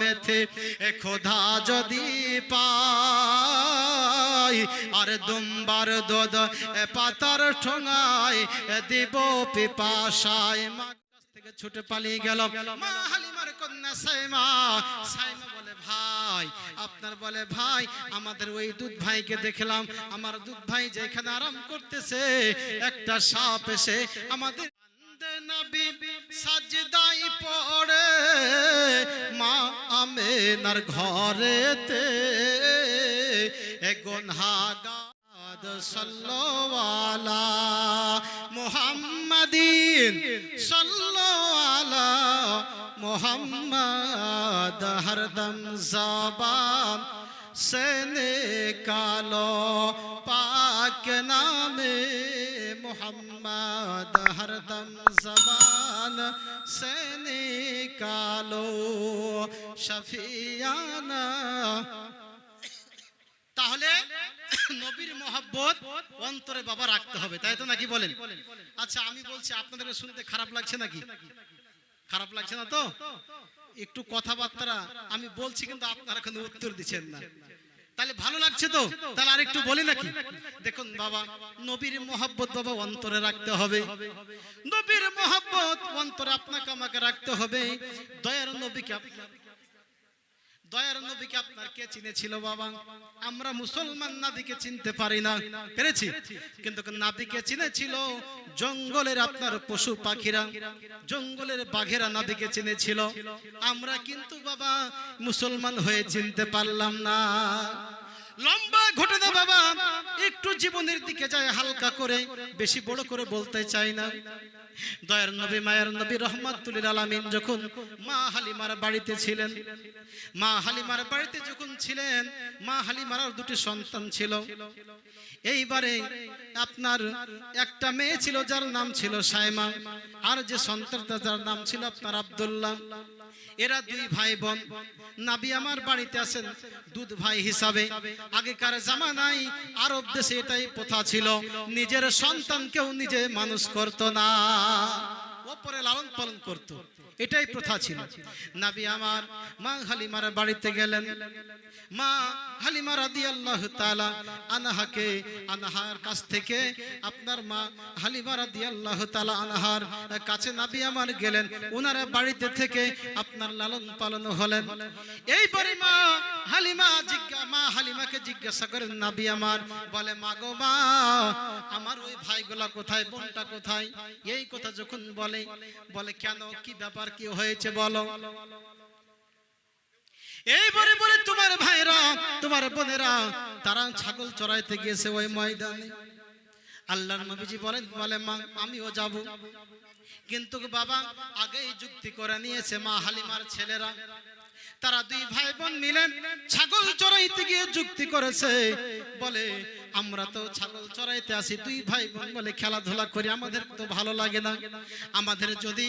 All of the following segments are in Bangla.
মেথে খোদা যদি পাই, আর দুম্বার দোদ পাতার ঠোঙায় দিব পিপাসায়। কাছ থেকে ছুটে পালিয়ে গেল। মা হালিমার কন্যা সাইমা। সাইমা বলে, ভাই, আপনার বলে, ভাই, আমাদের ওই দুধ ভাইকে দেখলাম। আমার দুধ ভাই যেখানে আরাম করতেছে, একটা সাপ এসে আমাদের সাজদাই পড়ে মা আমেনার ঘরেতে। গুনহাগাদ সল্লোয়ালা মোহাম্মদিন সল্লোয়ালা মোহাম্মদ হরদম জবান সে কালো পাক নামে মোহাম্মদ হরদম জবান, সেনে কালো তাহলে নবীর মহাব্বত অন্তরে বাবা রাখতে হবে, তাই তো নাকি বলেন? আচ্ছা আমি বলছি, আপনাদের শুনতে খারাপ লাগছে নাকি? খারাপ লাগছে না তো? একটু কথাবার্তা, আমি বলছি কিন্তু আপনারা কিন্তু উত্তর দিচ্ছেন না। তাহলে ভালো লাগছে তো? তাহলে আরেকটু বলি নাকি? দেখুন বাবা নবীর মোহাব্বত বাবা অন্তরে রাখতে হবে। নবীর মোহাব্বত অন্তরে আপনাকে আমাকে রাখতে হবে। দয়ার নবীকে দয়ার নবীকে আপনার কে চিনেছিল বাবা? আমরা মুসলমান নাবিকে চিনতে পারি না। পেরেছি? কিন্তু নাবিকে চিনেছিল জঙ্গলের আপনার পশু পাখিরা। জঙ্গলের বাঘেরা নাবিকে চিনেছিল। আমরা কিন্তু বাবা মুসলমান হয়ে চিনতে পারলাম না। লম্বা ঘটে ঘটনা বাবা। একটু জীবনের দিকে যায়, হালকা করে, বেশি বড় করে বলতে চাই না। দয়ার নবী, মায়ের নবী রহমাতুল আলামিন যখন মা হালিমার বাড়িতে ছিলেন, মা হালিমার বাড়িতে যখন ছিলেন, মা হালিমারার দুটি সন্তান ছিল। এইবারে আপনার একটা মেয়ে ছিল, যার নাম ছিল সাইমা। আর যে সন্তানটা, যার নাম ছিল আপনার আব্দুল্লাহ। এরা দুই ভাই বোন। নাবি আমার বাড়িতে আছেন, দুধ ভাই হিসাবে। আগেকার জামানায় আরব দেশে এটাই প্রথা ছিল। নিজের সন্তানকেও নিজে মানুষ করত না। ওপরে লালন পালন করত। এটাই প্রথা ছিল। নাবি আমার মা হালিমার বাড়িতে গেলেন। মা হালিমা রাদিয়াল্লাহু তাআলা আনহাকে, আনহার কাছ থেকে আপনার মা হালিমা রাদিয়াল্লাহু তাআলা আনহার কাছে নাবি আমার গেলেন। ওনারা বাড়িতে থেকে আপনার লালন পালন হলেন। এইবারে মা হালিমা জিজ্ঞা, মা হালিমাকে জিজ্ঞাসা করেন, নাবি আমার, বলে, মা গো মা, আমার ওই ভাইগুলা কোথায়, বোনটা কোথায়? এই কথা যখন বলে বলে, কেন? কি ব্যাপার? কি হয়েছে বলো? এইবারে বলে তোমার ভাইরা, তোমার বোনেরা, তারা ছাগল চড়াইতে গিয়েছে ওই ময়দানে। আল্লাহর নবীজি বলেন, বলে, মা, আমিও যাব। কিন্তু বাবা, আগেই যুক্তি করে নিয়েছে মা হালিমার ছেলেরা। তারা দুই ভাই বোন মিলেন ছাগল চড়াইতে গিয়ে যুক্তি করেছে। বলে আমরা তো ছাগল চড়াইতে আসি, দুই ভাই বোন বলে খেলাধুলা করি, আমাদের তো ভালো লাগে না। আমাদের যদি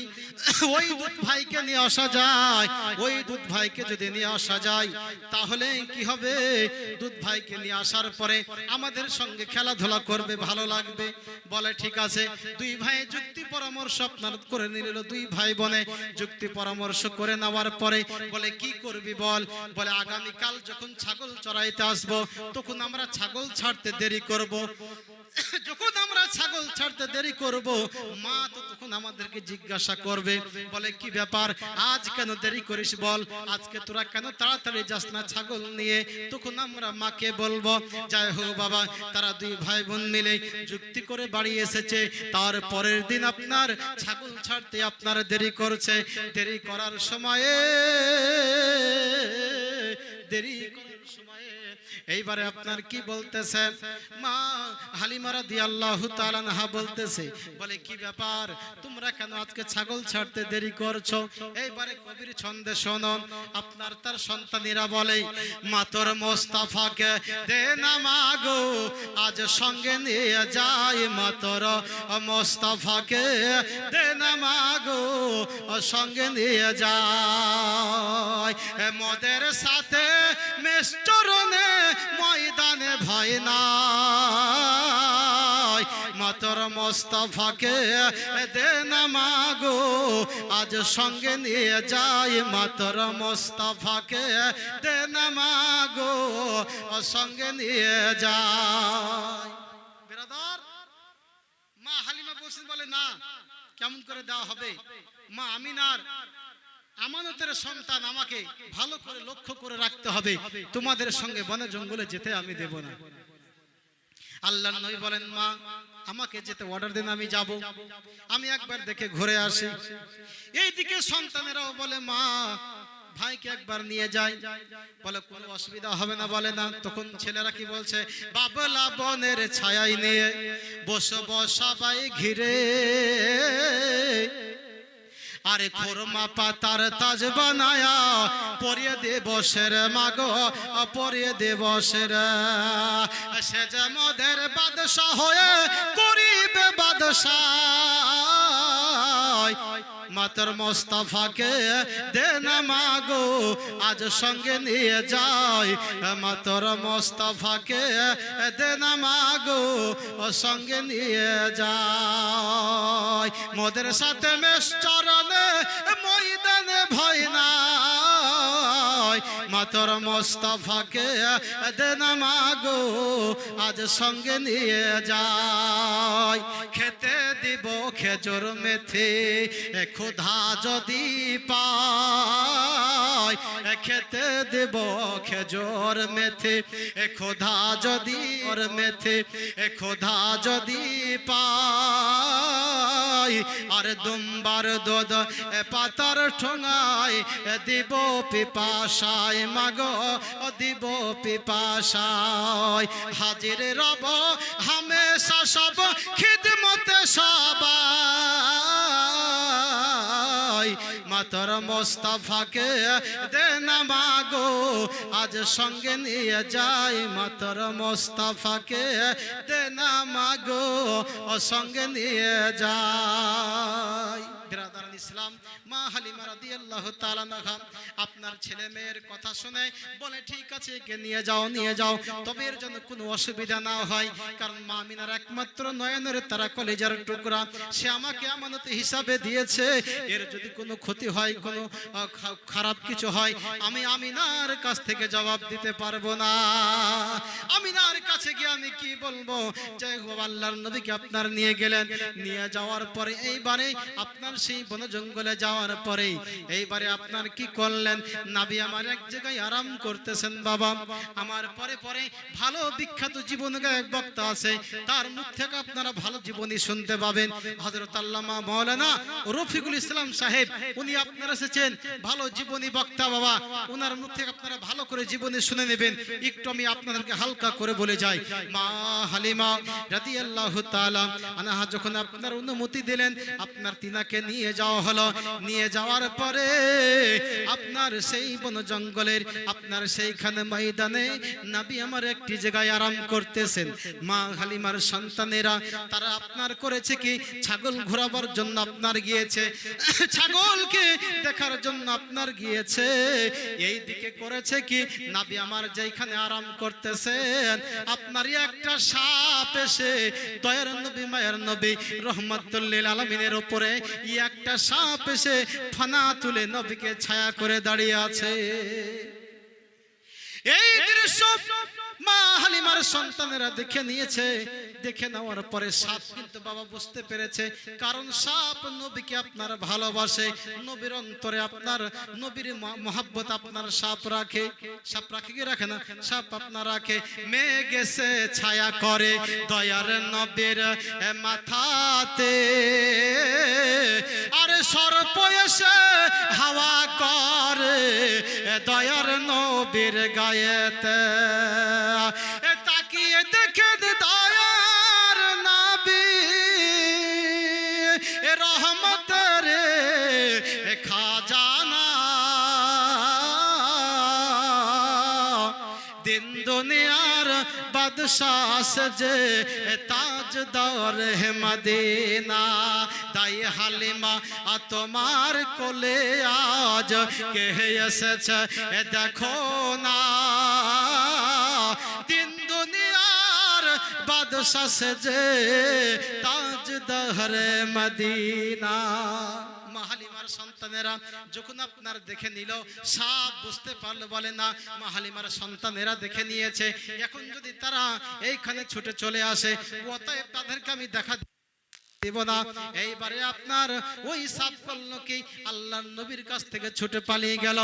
ওই দুধ ভাইকে নিয়ে আসা যায়, ওই দুধ ভাইকে যদি নিয়ে আসা যায়, তাহলে কি হবে? দুধ ভাইকে নিয়ে আসার পরে আমাদের সঙ্গে খেলাধুলা করবে, ভালো লাগবে। বলে, ঠিক আছে। দুই ভাই যুক্তি পরামর্শ আপনার করে নিল, দুই ভাই বোনে যুক্তি পরামর্শ করে নেওয়ার পরে বলে, কি করবি বল? বলে আগামী কাল যখন ছাগল চড়াইতে আসব, তখন আমরা ছাগল ছাড়তে দেরি করব। যখন আমরা ছাগল ছাড়তে দেরি করব, মা তো তখন আমাদেরকে জিজ্ঞাসা করবে, বলে, কি ব্যাপার? আজ কেন দেরি করিস বল? আজকে তোরা কেন তাড়াতাড়ি যাস না ছাগল নিয়ে? তখন আমরা মাকে বলব, যাই হোক বাবা, তারা দুই ভাই বোন মিলে যুক্তি করে বাড়ি এসেছে। তার পরের দিন আপনার ছাগল ছাড়তে আপনার দেরি করছে। দেরি করার সময়ে দেরি এইবারে আপনার কি বলতেছে? মা হালিমারা দি আল্লাহ তালানহা বলতেছে, বলে, কি ব্যাপার? তোমরা কেন আজকে ছাগল ছাড়তে দেরি করছ? এইবারে কবির ছন্দে শোনন, আপনার তার সন্তানেরা বলে মাতর মোস্তাফাকে দে না মাগো আজ সঙ্গে নিয়ে যায় মাতর মোস্তাফাকে দে না মাগো সঙ্গে নিয়ে যায় মদের সাথে মেষ্টরনে ময়দানে ভয় নাই। মাতর মোস্তফাকে দে না মাগো। আজ সঙ্গে নিয়ে যাই মাতর মোস্তফাকে দে না মাগো। সঙ্গে নিয়ে যাই। বেরাদার, মা হালিমা বলছেন বলে, না, কেমন করে দেওয়া হবে? মা আমিনার আমানতের সন্তান আমাকে ভালো করে লক্ষ্য করে রাখতে হবে। তোমাদের সঙ্গে বনে জঙ্গলে যেতে আমি দেব না। আল্লাহ নবী বলেন, মা, আমাকে যেতে অর্ডার দেন, আমি যাব। আমি একবার দেখে ঘুরে আসি। এইদিকে সন্তানেরাও বলে, মা, ভাইকে একবার নিয়ে যাই। বলে, কোনো অসুবিধা হবে না। বলে, না। তখন ছেলেরা কি বলছে, বাবলা বনের ছায়াই নিয়ে বসব সবাই ঘিরে। আরে খোরমা পাতার তাজ বানায়া পরিয়ে দে বসের মাগো পরিয়ে দে বসের সে যে মদের বাদশাহ হয়ে করিবে বাদশাহ। মাতর মোস্তফাকে দে না মাগো, আজ সঙ্গে নিয়ে যাই। মাতর মোস্তফাকে দে না মাগো, ও সঙ্গে নিয়ে যাই। মোদের সাথে মেষ চরণে মাতর মোস্তফাকে দে না মাগো, আজ সঙ্গে নিয়ে যাই খেতে দিব খেজুর মেথি ক্ষুধা যদি পাই খেতে দেব খেজুর মেথি, এ যদি ওর মেথি, এ যদি পাই আর দুম্বার দুধ পাতার ঠোঙায় দিব পিপাসায় মাগো দিব পিপাসায়। হাজির রব, হামেশা সব, খিদমতে সবাই। মাতর মোস্তফাকে দে না মাগো, আজ সঙ্গে নিয়ে যাই। মাতর মোস্তফাকে দে না মাগো ও সঙ্গে নিয়ে যাই। ইসলাম। মা হালিমা তাআলা আনহা, আপনার ছেলে মেয়ের কথা শুনে বলে, ঠিক আছে, একে নিয়ে যাও নিয়ে যাও। তবে এর জন্য কোনো অসুবিধা না হয়, কারণ মা আমিনার একমাত্র নয়নের তারা কলেজার টুকরা। সে আমাকে আমানত হিসাবে দিয়েছে। এর যদি কোনো ক্ষতি হয়, কোনো খারাপ কিছু হয়, আমি আমিনার কাছ থেকে জবাব দিতে পারব না। আমি কি বলব? জয় হোক, আল্লাহর আপনার নিয়ে গেলেন? নিয়ে যাওয়ার পরে, এইবারে আপনার সেই বন জঙ্গলে যাওয়ার পরে, এইবারে আপনার কি করলেন? নাবি আমার এক জায়গায় আরাম করতেছেন, বাবা। আমার পরে পরে ভালো বিখ্যাত জীবন গায়ক বক্তা আছে, তার মুখ থেকে আপনারা ভালো জীবনী শুনতে পাবেন। হযরত আল্লামা মাওলানা রফিকুল ইসলাম সাহেব, উনি আপনারা এসেছেন। ভালো জীবনী বক্তা, বাবা। ওনার মুখ থেকে আপনারা ভালো করে জীবনী শুনে নেবেন। একটু আমি আপনাদেরকে হালকা করে বলে যাই। মা হালিমা রাদিয়াল্লাহু তাআলা আনহা যখন আপনার অনুমতি দিলেন, আপনার তিনাকে নিয়ে যাওয়া হলো। নিয়ে যাওয়ার পরে আপনার সেই বন জঙ্গলের, আপনার সেইখানে ময়দানে নবী আমার একটি জায়গায় আরাম করতেছেন। মা হালিমার সন্তানেরা, তারা আপনার করেছে কি? ছাগল ঘোরাবার জন্য আপনার গিয়েছে। ছাগলকে দেখার জন্য আপনার গিয়েছে। এই দিকে করেছে কি? নাবি আমার যেখানে আরাম করতেছেন, আপনারই একটা সাপ এসে দয়ার নবী, মায়ের নবী, রহমতুল্লিল আলমিনের উপরে ই একটা সাপ এসে ফানা তুলে নবীকে ছায়া করে দাঁড়িয়ে আছে। এই দৃশ্য মা হালিমার সন্তানেরা দেখে নিয়েছে। দেখে নেওয়ার পরে সাপ কিন্তু বাবা বুঝতে পেরেছে, কারণ সাপ নবীকে আপনার ভালোবাসে, নবীর অন্তরে আপনার, নবীর মহাব্বত আপনার সাপ রাখে। সাপ রাখে কি রাখে না? সাপ আপনার রাখে। মেয়ে গেছে ছায়া করে দয়ার নবীর মাথাতে। আরে সর্প এসে হাওয়া করে দয়ার নবীর গায়েতে। তাকিয়ে দেখে দয়ার নাবি। এ রহমতের এ খাজানা। দিন দুনিয়ার বাদশাহ সজে তাজদার হে মদিনা। তাই হালিমা তোমার কোলে আজ কে এসেছে? দেখো না। দিন দুনিয়ার বাদশা সেজে তাজ দহরে মদিনা মাহালিমার সন্তানেরা যখন আপনার দেখে নিল সাপ বুঝতে পারল, বলে না মাহালিমার সন্তানেরা দেখে নিয়েছে। এখন যদি তারা এইখানে ছুটে চলে আসে, অতএব তাদেরকে আমি দেখা এইবারে আপনার ওই সাপ করল কি আল্লাহ নবীর কাছ থেকে ছুটে পালিয়ে গেল।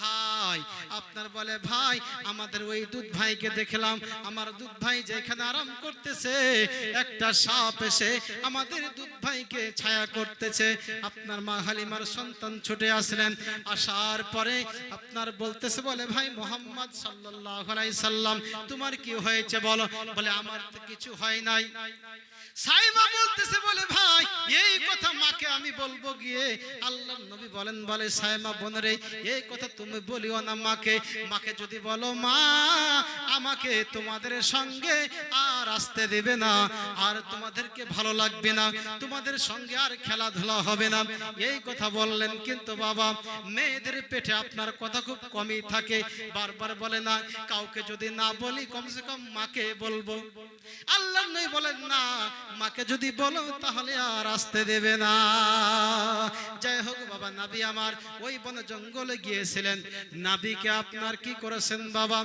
ভাই। আপনার বলে, ভাই, আমাদের ওই দুধ ভাইকে দেখলাম। আমার দুধ ভাই যেখানে আরাম করতেছে, একটা সাপ এসে আমাদের দুধ ভাইকে ছায়া করতেছে। আপনার মা হালিমার সন্তান ছুটে আসলেন। আসার পরে আপনার বলতেছে, বলে, ভাই মোহাম্মদ আলাইহি সাল্লাম, তোমার কি হয়েছে বলো? বলে, আমার কিছু হয় নাই। সাইমা বলতেছে বলে, ভাই, এই কথা মাকে আমি বলব গিয়ে। আল্লাহ নবী বলেন, বলে, সাইমা বোনরে, এই কথা তুমি বলিও না মাকে। মাকে যদি বলো, মা, আমাকে তোমাদের সঙ্গে আর আসতে দেবে না, আর তোমাদেরকে ভালো লাগবে না, তোমাদের সঙ্গে আর খেলাধুলা হবে না। এই কথা বললেন, কিন্তু বাবা, মেয়েদের পেটে আপনার কথা খুব কমই থাকে। বারবার বলে না, কাউকে যদি না বলি, কমসে কম মাকে বলব। আল্লাহ নই বলেন, না, মাকে যদি বলো, তাহলে আর আসতে দেবে না। যাই হোক বাবা, নাবি আমার ওই বন জঙ্গলে গিয়েছিলেন। নাবিকে আপনার কি করেছেন বাবা?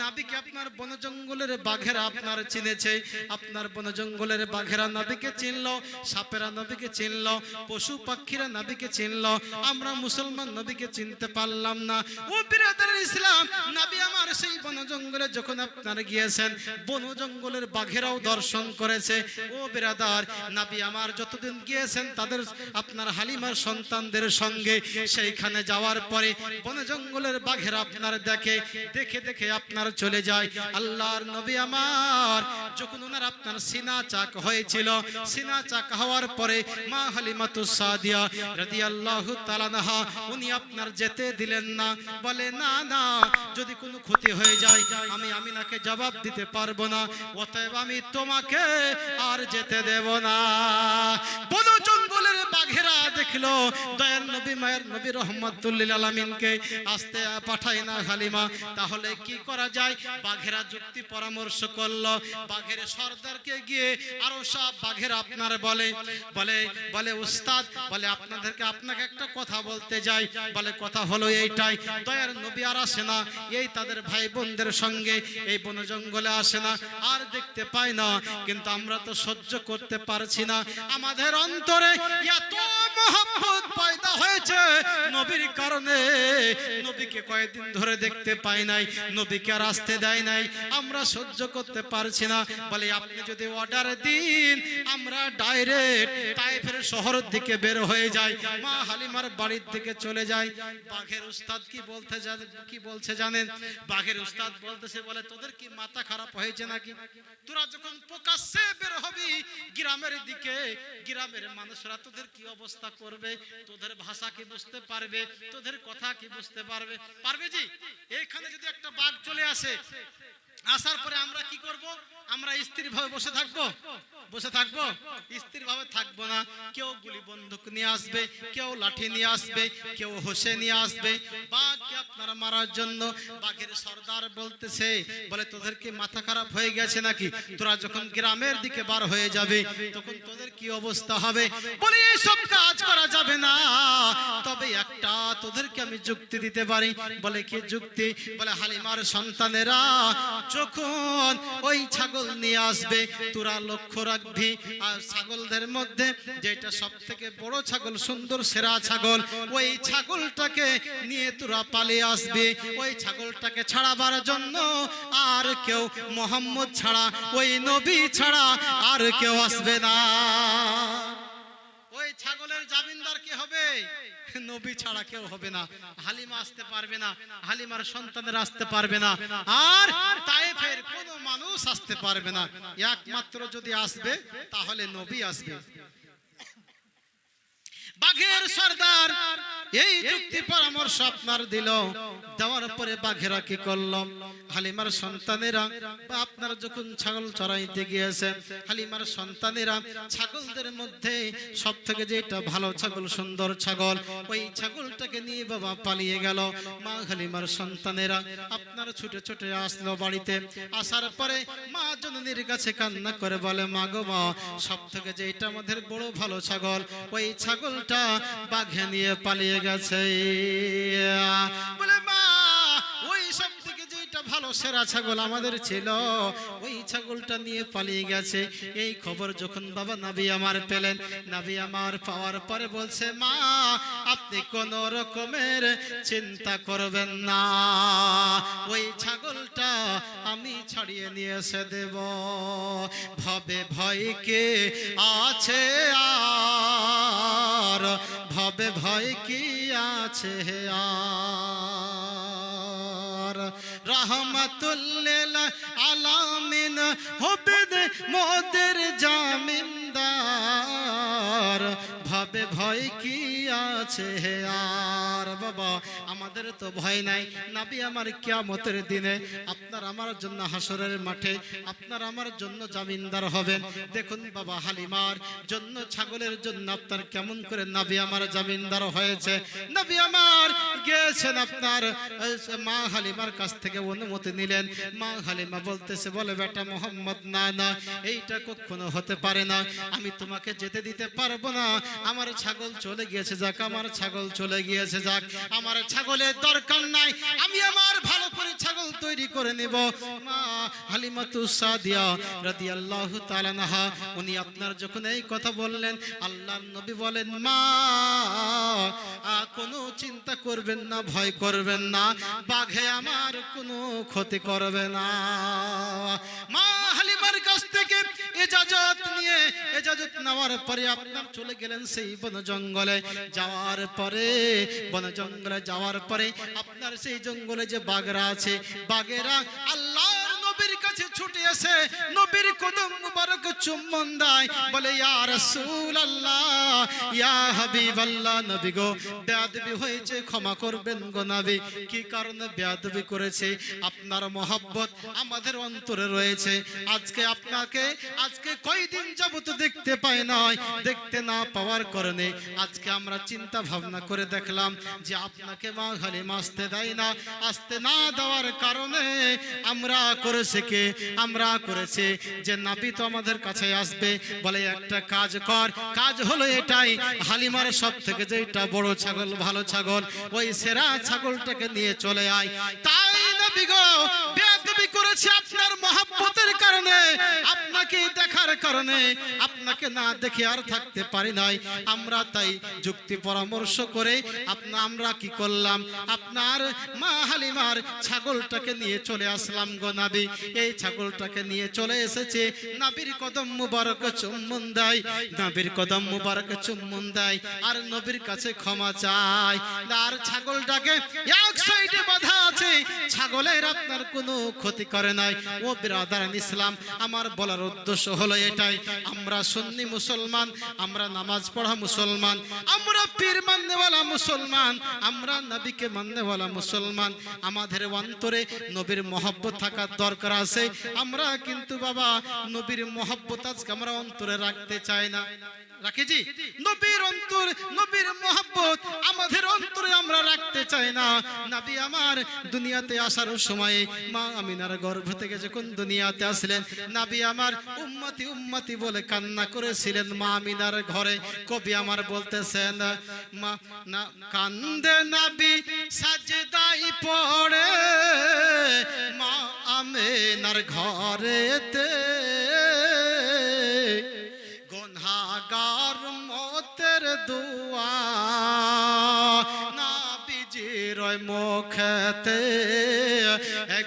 নাবিকে আপনার বন জঙ্গলের বাঘেরা আপনার চিনেছে। আপনার বন জঙ্গলের বাঘেরা নাবিকে চিনল, সাপেরা নবীকে চিনল, পশু পাখিরা নাবিকে চিনল। আমরা মুসলমান নবীকে চিনতে পারলাম না। ও বিরাদার ইসলাম, নাবি আমার সেই বন জঙ্গলে যখন আপনার গিয়েছেন, বন জঙ্গলের বাঘেরাও দর্শন করেছে। ও বিরাদার, নাবি আমার যতদিন গিয়েছেন তাদের, আপনার হালিমার সন্তানদের সঙ্গে, সেইখানে যাওয়ার পরে বন জঙ্গলের বাঘেরা আপনার দেখে দেখে দেখে আপনার চলে যায়। আল্লাহর নবী আমার, যখন ওনার আপনার সিনা চাক হয়েছিল, সিনা চাক হওয়ার পরে মা হালিমাতু সাদিয়া রাদিয়াল্লাহু তাআলা নাহা উনি আপনার যেতে দিলেন না। বলে, না না, যদি কোনো ক্ষতি হয়ে যায়, আমি আমিনাকে জবাব দিতে পারব না। অতএব আমি তোমাকে আর যেতে দেব না। বন জঙ্গলের বাঘেরা দেখল দয়ার নবী, মায়ের নবী রহমতুল্লিল আলমিনকে আসতে পাঠায় না হালিমা। তাহলে কি করা যায়? বাঘেরা যুক্তি পরামর্শ করল। বাঘের সর্দারকে গিয়ে আরও সব বাঘের আপনার বলে বলে বলে, উস্তাদ, বলে, আপনাদেরকে আপনাকে একটা কথা বলতে যাই। বলে, কথা হলো এইটাই দয়ার নবী আর আসে না। এই তাদের ভাই বোনদের সঙ্গে এই বন জঙ্গলে আসে না, আর দেখতে পায় না। কিন্তু আমরা তো সহ্য করতে পারছি না। আমাদের অন্তরে এত মহব্বত পয়দা হয়েছে। নবীর কারণে নবীকে কয়েকদিন ধরে দেখতে পাই নাই, নবীকে আর আসতে দেয় নাই। আমরা সহ্য করতে পারছি না। বলে, আপনি যদি অর্ডার দিন, আমরা ডাইরেক্ট তাইফের শহরের দিকে বের হয়ে যাই, মা হালিমার বাড়ির দিকে চলে যাই। বাঘের উস্তাদ কি বলতে কি বলছে জানেন? বাঘের উস্তাদ বলতেছে, বলে, তোদের কি মাথা খারাপ হয়েছে নাকি? তোরা যখন প্রকাশ্যে বের হবি, গ্রামের দিকে, গ্রামের মানুষরা তোদের কি অবস্থা করবে, তোদের ভাষা কি বুঝতে পারবে, তোদের কথা কি বুঝতে পারবে? পারবে জি? এখানে যদি একটা বাঘ চলে আসে আসার পরে আমরা কি করব? আমরা স্থির ভাবে বসে থাকব। বসে থাকব। স্থির ভাবে থাকব না। কেউ গুলি বন্দুক নিয়ে আসবে, কেউ লাঠি নিয়ে আসবে, কেউ হোসে নিয়ে আসবে। বাঘকে আপনারা মারার জন্য বাঘের সর্দার বলতেছে, বলে, তোদের কি মাথা খারাপ হয়ে গেছে নাকি? তোরা যখন গ্রামের দিকে বার হয়ে যাবে, তখন তোদের কি অবস্থা হবে? বলে এইসব কাজ করা যাবে না। তবে একটা তোদেরকে আমি যুক্তি দিতে পারি। বলে, কি যুক্তি? বলে, হালিমার সন্তানেরা যখন ওই ছাগল নিয়ে আসবে, তোরা লক্ষ্য রাখবি। আর ছাগলদের মধ্যে যেটা সব থেকে বড় ছাগল, সুন্দর, সেরা ছাগল, ওই ছাগলটাকে নিয়ে তোরা পালিয়ে আসবে। ওই ছাগলটাকে ছাড়াবার জন্য আর কেউ মোহাম্মদ ছাড়া, ওই নবী ছাড়া আর কেউ আসবে না। ওই ছাগলের জামিনদার কে হবে? নবী ছাড়া কেউ হবে না। হালিমা আসতে পারবে না, হালিমার সন্তানের আসতে পারবে না। আর তাইফের কোনো মানুষ আসতে পারবে না। একমাত্র যদি আসবে, তাহলে নবী আসবে। বাঘের সর্দার। এই যুক্তি পরামর্শ আপনার দিল। দেওয়ার পরে বাঘেরা কি করল? হালিমার সন্তানেরা বা আপনারা যখন ছাগল চড়াইতে গিয়েছে হালিমার সন্তানেরা ছাগলদের মধ্যে সব থেকে যেটা ভালো ছাগল, সুন্দর ছাগল, ওই ছাগলটাকে নিয়ে বাবা পালিয়ে গেল। মা হালিমার সন্তানেরা আপনার ছুটে ছুটে আসলো বাড়িতে। আসার পরে মা জননীর কাছে কান্না করে বলে, মা গো মা সব থেকে যেটা আমাদের বড় ভালো ছাগল, ওই ছাগলটা বাঘে নিয়ে পালিয়ে গেছে। বলে মা থেকে যেটা ভালো সেরা ছাগল আমাদের ছিল। ওই ছাগলটা নিয়ে পালিয়ে গেছে। এই খবর যখন বাবা নাবি আমার পেলেন, নাবি আমার পাওয়ার পরে বলছে, মা, আপনি কোন রকমের চিন্তা করবেন না। ওই ছাগলটা আমি ছাড়িয়ে নিয়ে এসে দেব। ভবে ভয় কে আছে আর? ভবে ভয় কি আছে আর? রহমতুল্লিল আলামিন হবেদ মোদের জামিনদার। ভাবে ভয় কি আছে? হে আর বাবা, আমাদের তো ভয় নাই। নাবি, আমার কিয়ামতের দিনে আপনার আমার জন্য হাসরের মাঠে, আপনার আমার জন্য জামিনদার হবেন। দেখুন বাবা হালিমার জন্য, ছাগলের জন্য আপনার কেমন করে নাবি আমার জামিনদার হয়েছে। নাবি আমার গিয়েছেন আপনার মা হালিমার কাছ থেকে অনুমতি নিলেন। মা হালিমা বলতেছে, বলে, বেটা মোহাম্মদ, না না, এইটা কখনো হতে পারে না। আমি তোমাকে যেতে দিতে পারব না। আমার ছাগল চলে গিয়েছে যাক, আমার ছাগল চলে গিয়েছে যাক। আমার ছাগলের দরকার নাই, আমি আমার ভালো করে ছাগল তৈরি করে নেব। উনি আপনার যখন এই কথা বললেন, আল্লাহর নবী বলেন, মা কোনো চিন্তা করবেন না, ভয় করবেন না, বাঘে আমার কোনো ক্ষতি করবে না। মা হালিমার নেওয়ার পরে আপনার চলে গেলেন সেই বন জঙ্গলে। যাওয়ার পরে, বন জঙ্গলে যাওয়ার পরে আপনার সেই জঙ্গলে যে বাঘরা আছে বাঘেরা আল্লাহ নবীর কাছে ছুটে এসে নবীর কদম চুম্বন দেয় বলে, ইয়া রাসূলুল্লাহ, ইয়া হাবিবাল্লাহ, নবী গো, বেয়াদবি হয়েছে, ক্ষমা করবেন গো নবী। কি কারণে বেয়াদবি করেছে? আপনার মহব্বত আমাদের অন্তরে রয়েছে। আজকে আপনাকে, আজকে কয়দিন যাবত দেখতে পাই নাই, দেখতে না পাওয়ার কারণে আজকে আমরা চিন্তা ভাবনা করে দেখলাম যে আপনাকে মা খালি আসতে দেয় না, আসতে না দেওয়ার কারণে আমরা করেছে কে? আমরা করেছে যে, নাবি তো আমাদের কাছে আসবে, বলে, একটা কাজ কর। কাজ হলো এটাই, হালিমার সব থেকে যেটা বড় ছাগল, ভালো ছাগল, ওই সেরা ছাগলটাকে নিয়ে চলে আয়। তাই না বেয়াদবি করেছে আপনার মহাব্বতের কারণে, আপনাকে দেখার কারণে, আপনাকে না দেখে আর থাকতে পারি নাই। আমরা তাই যুক্তি পরামর্শ করে, আপনা, আমরা কি করলাম? আপনার মা হালিমার ছাগলটাকে নিয়ে চলে আসলাম গো নাবি। এই ছাগলটাকে নিয়ে চলে এসেছে নাবির কদম মুবারক চুম্বন দেয়। নাবির কদম মুবারক চুম্বন দেয় আর নবীর কাছে ক্ষমা চায়। আর ছাগলটাকে এক সাইডে বাধা আছে। ছাগলের আপনার কোনো ক্ষতি করে নাই। ও বিরাদার ইসলাম, আমার বলার উদ্দেশ্য হলো এটাই। আমরা সুন্নি মুসলমান, আমরা নামাজ পড়া মুসলমান, আমরা পীর মাননেওয়ালা মুসলমান, আমরা নবীকে মাননেওয়ালা মুসলমান। আমাদের অন্তরে নবীর মহব্বত থাকার দরকার আছে। আমরা কিন্তু বাবা, নবীর মহব্বত আজকে আমরা অন্তরে রাখতে চাই না। রাখেছি নবীর অন্তর, নবীর মহব্বত আমাদের অন্তরে আমরা রাখতে চাই না। নবী আমার দুনিয়াতে আসার সময় মা আমিনার গর্ভ থেকে যখন দুনিয়াতে আসলেন, নাবি আমার উম্মতি উম্মতি বলে কান্না করেছিলেন মা আমিনার ঘরে। কবি আমার বলতেছেন, মা, না, কান্দে নবী, সাজদাই পড়ে। মা আমিনার ঘরেতে গুনহাগার মতের দুয়া না বিজির মুখতে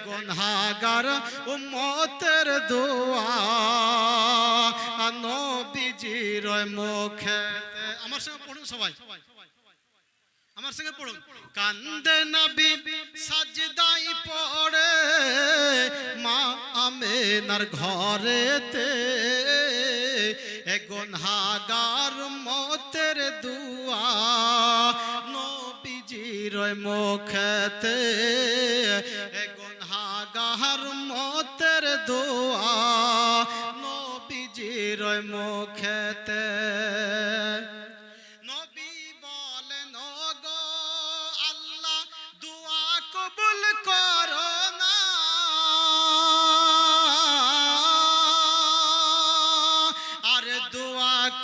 গুনহাগার মতের দুয়া। নবীজির মুখতে আমার সঙ্গে পড়ুন সবাই। আমার সঙ্গে পড়ুন। কান্দে নবী সাজদাই পড়ে মা আমেনার ঘরেতে। এ গুনহাগার মতের দুয়া। নবী মুখতে গুনহাগার মতের দোয়া। নবীজির মুখতে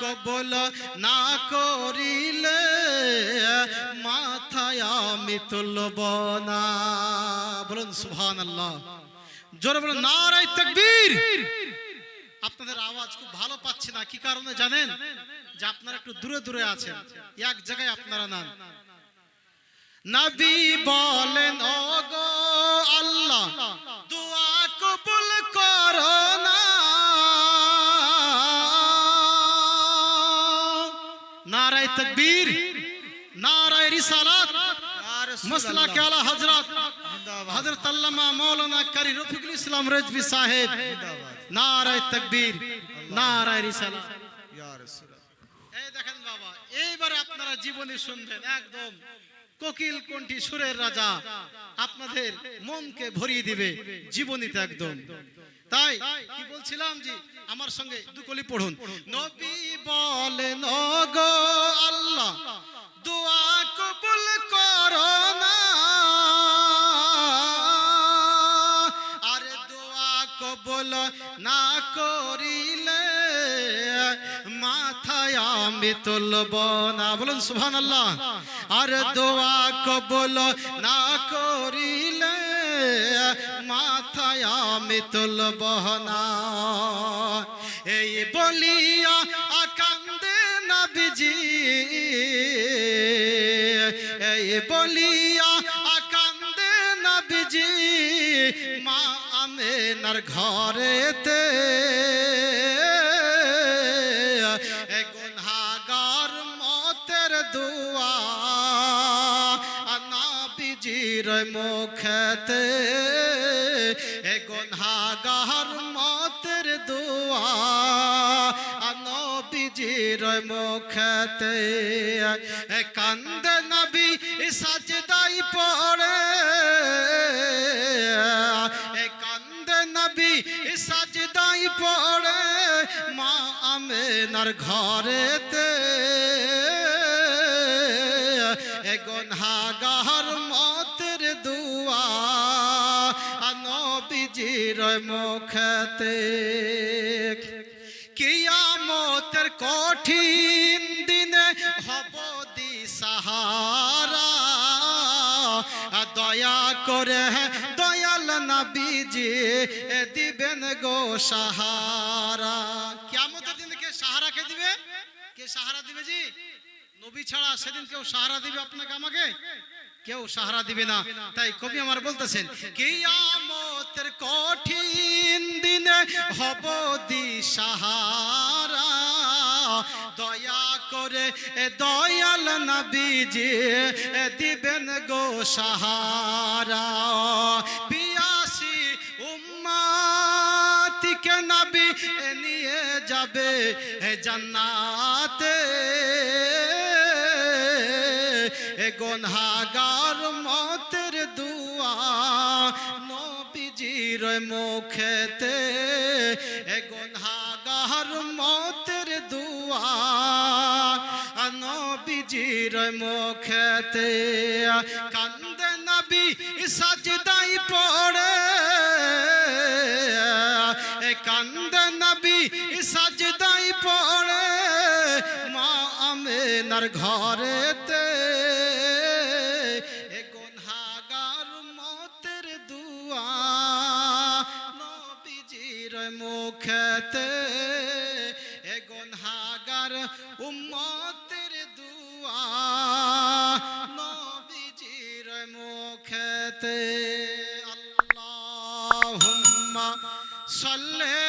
কবুল না করিলে আমি তুলব না। বলুন সুহান আল্লাহ আপনাদের আওয়াজ খুব ভালো পাচ্ছি না, কি কারণে জানেন? যে আপনারা একটু দূরে দূরে আছেন, এক জায়গায় আপনারা নান। বলেন নারায় তকবীর, নারায় রিসালাত। মসলা কে আলা হযরত হযরত আল্লামা মাওলানা কারি রফিকুল ইসলাম রেজভি সাহেব। নারায় তকবীর নারায় রিসালাত। এই দেখেন বাবা এইবারে আপনারা জীবনী শুনবেন একদম কোকিল কণ্ঠী সুরের রাজা। আপনাদের মনকে ভরিয়ে দিবে জীবনীতে একদম। তাই কি বলছিলাম জি আমার সঙ্গে দুকলি পড়ুন। নবী বলেন ও গো আল্লাহ দোয়া কবুল করো না। আরে দোয়া কবুল না করিলে মাথায় আমি তুলব বলুন সুবহান আল্লাহ আর দোয়া কবুল না করিলে মাথায় আমি তুলব না। এই বলিয়া নবীজি এই বলিয়া আকান্দে নবীজি মা আমেনার ঘরেতে। গুনহাগার মতের দুয়া নবীজির মুখতে। গুনহাগার মতের দুয়া নবীজির মুখতে কান্দ নবী সাজদাই পড়ে কান্দ নবী সাজদাই পড়ে মা আমেনার ঘরেতে গুনহাগার মতের দুয়া নবীজির মুখতে কঠিন দিনে হব দি সাহারা দয়া করে দয়াল নবীজি দিবেন গো সাহারা। কিয়ামতের দিনে কে সাহারা কে দিবে? কে সাহারা দিবে জি? নবী ছাড়া সেদিন কেউ সাহারা দিবে আপনাকে, আমাকে? কেউ সাহারা দিবে না। তাই কবি আমার বলতেছেন, কিয়ামতের কঠিন দিনে হব দি সাহারা দয়া করে দয়াল নবীজি দিবেন গো সাহারা। পিয়াসি উম্মাতিকে নবী নিয়ে যাবে জান্নাতে। এ গনহাগার মতের দুয়া নবীজির মুখেতে। এ গনহাগার মতের দুয়া নবীজির মুখেতে কান্দে নবী সাজদাই পড়ে। কান্দে নবী সাজদাই পড়ে মা আমেনার ঘরেতে। صلي